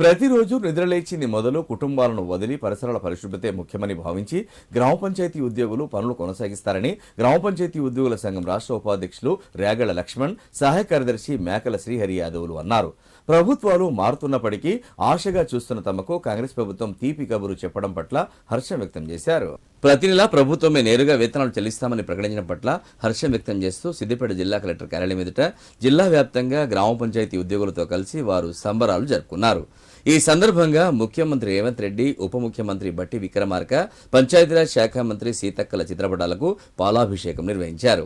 ప్రతిరోజు నిద్రలేచింది మొదలు కుటుంబాలను వదిలి పరిసరాల పరిశుభ్రతే ముఖ్యమని భావించి గ్రామ పంచాయతీ ఉద్యోగులు పనులు కొనసాగిస్తారని గ్రామ పంచాయతీ ఉద్యోగుల సంఘం రాష్ట్ర ఉపాధ్యక్షులు రేగళ్ళ లక్ష్మణ్ సహాయ కార్యదర్శి మేకల శ్రీహరి యాదవులు అన్నారు. ప్రభుత్వాలు మారుతున్నప్పటికీ ఆశగా చూస్తున్న తమకు కాంగ్రెస్ ప్రభుత్వం తీపి కబురు చెప్పడం పట్ల హర్షం వ్యక్తం చేశారు. ప్రతి నెలా ప్రభుత్వమే నేరుగా వేతనాలు చెల్లిస్తామని ప్రకటించడం పట్ల హర్షం వ్యక్తం చేస్తూ సిద్దిపేట జిల్లా కలెక్టర్ కార్యాలయం ఎదుట జిల్లా వ్యాప్తంగా గ్రామ పంచాయతీ ఉద్యోగులతో కలిసి వారు సంబరాలు జరుపుకున్నారు. ఈ సందర్భంగా ముఖ్యమంత్రి రేవంత్ రెడ్డి ఉప ముఖ్యమంత్రి బట్టి విక్రమార్క పంచాయతీరాజ్ శాఖ మంత్రి సీతక్కల చిత్రపటాలకు పాలాభిషేకం నిర్వహించారు.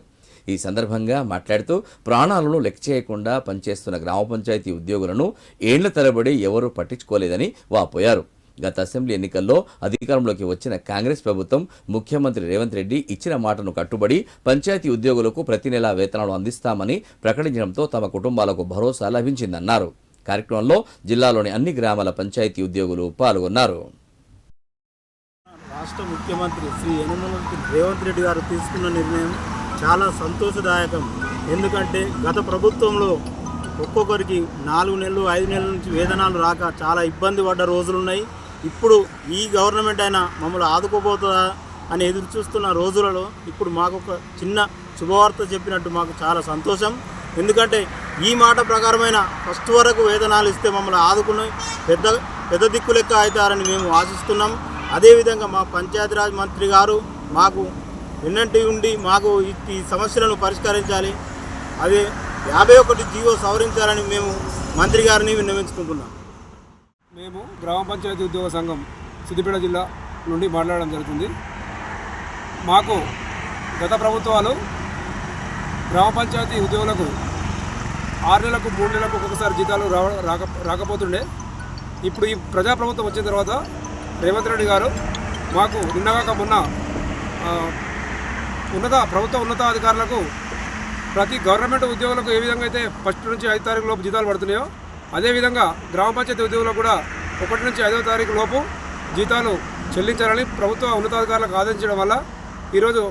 ఈ సందర్భంగా మాట్లాడుతూ ప్రాణాలను లెక్క చేయకుండా పనిచేస్తున్న గ్రామ పంచాయతీ ఉద్యోగులను ఏండ్ల తరబడి ఎవరూ పట్టించుకోలేదని వాపోయారు. గత అసెంబ్లీ ఎన్నికల్లో అధికారంలోకి వచ్చిన కాంగ్రెస్ ప్రభుత్వం ముఖ్యమంత్రి రేవంత్ రెడ్డి ఇచ్చిన మాటను కట్టుబడి పంచాయతీ ఉద్యోగులకు ప్రతి నెలా వేతనాలు అందిస్తామని ప్రకటించడంతో తమ కుటుంబాలకు భరోసా లభించిందన్నారు. కార్యక్రమంలో జిల్లాలోని అన్ని గ్రామాల పంచాయతీ ఉద్యోగులు పాల్గొన్నారు. రాష్ట్ర ముఖ్యమంత్రి శ్రీ యనమల రేవంత్ రెడ్డి గారు తీసుకున్న నిర్ణయం చాలా సంతోషదాయకం. ఎందుకంటే గత ప్రభుత్వంలో ఒక్కొక్కరికి నాలుగు నెలలు ఐదు నెలల నుంచి వేతనాలు రాక చాలా ఇబ్బంది పడ్డ రోజులున్నాయి. ఇప్పుడు ఈ గవర్నమెంట్ అయినా మమ్మల్ని ఆదుకోబోతుందా అని ఎదురు చూస్తున్న రోజులలో ఇప్పుడు మాకు ఒక చిన్న శుభవార్త చెప్పినట్టు మాకు చాలా సంతోషం. ఎందుకంటే ఈ మాట ప్రకారమైన ఫస్ట్ వరకు వేతనాలు ఇస్తే మమ్మల్ని ఆదుకుని పెద్ద పెద్ద దిక్కు లెక్క అవుతారని మేము ఆశిస్తున్నాం. అదేవిధంగా మా పంచాయతీరాజ్ మంత్రి గారు మాకు వెన్నంటి ఉండి మాకు ఈ- ఈ సమస్యలను పరిష్కరించాలి. అదే యాభై ఒకటి జీవో సవరించాలని మేము మంత్రి గారిని విన్నవించుకుంటున్నాం. మేము గ్రామ పంచాయతీ ఉద్యోగ సంఘం సిద్దిపేట జిల్లా నుండి మాట్లాడడం జరుగుతుంది. మాకు గత ప్రభుత్వాలు గ్రామ పంచాయతీ ఉద్యోగులకు ఆరు నెలలకు మూడు నెలలకు ఒక్కొక్కసారి జీతాలు రావ రాక రాకపోతుండే. ఇప్పుడు ఈ ప్రజాప్రభుత్వం వచ్చిన తర్వాత రేవంత్ రెడ్డి గారు మాకు నిన్నగాక మొన్న ఉన్నత ప్రభుత్వ ఉన్నతాధికారులకు ప్రతి గవర్నమెంట్ ఉద్యోగులకు ఏ విధంగా అయితే ఫస్ట్ నుంచి ఐదు తారీఖు లోపు జీతాలు పడుతున్నాయో అదేవిధంగా గ్రామ పంచాయతీ ఉద్యోగులకు కూడా ఒకటి నుంచి ఐదవ తారీఖు లోపు జీతాలు చెల్లించాలని ప్రభుత్వ ఉన్నతాధికారులకు ఆదేశించడం వల్ల ఈరోజు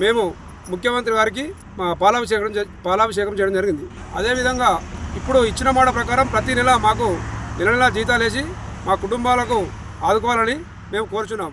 మేము ముఖ్యమంత్రి గారికి మా పాలాభిషేకం చే- పాలాభిషేకం చేయడం జరిగింది. అదేవిధంగా ఇప్పుడు ఇచ్చిన మాట ప్రకారం ప్రతి నెల మాకు నెల నెల జీతాలు వేసి మా కుటుంబాలకు ఆదుకోవాలని మేము కోరుచున్నాం.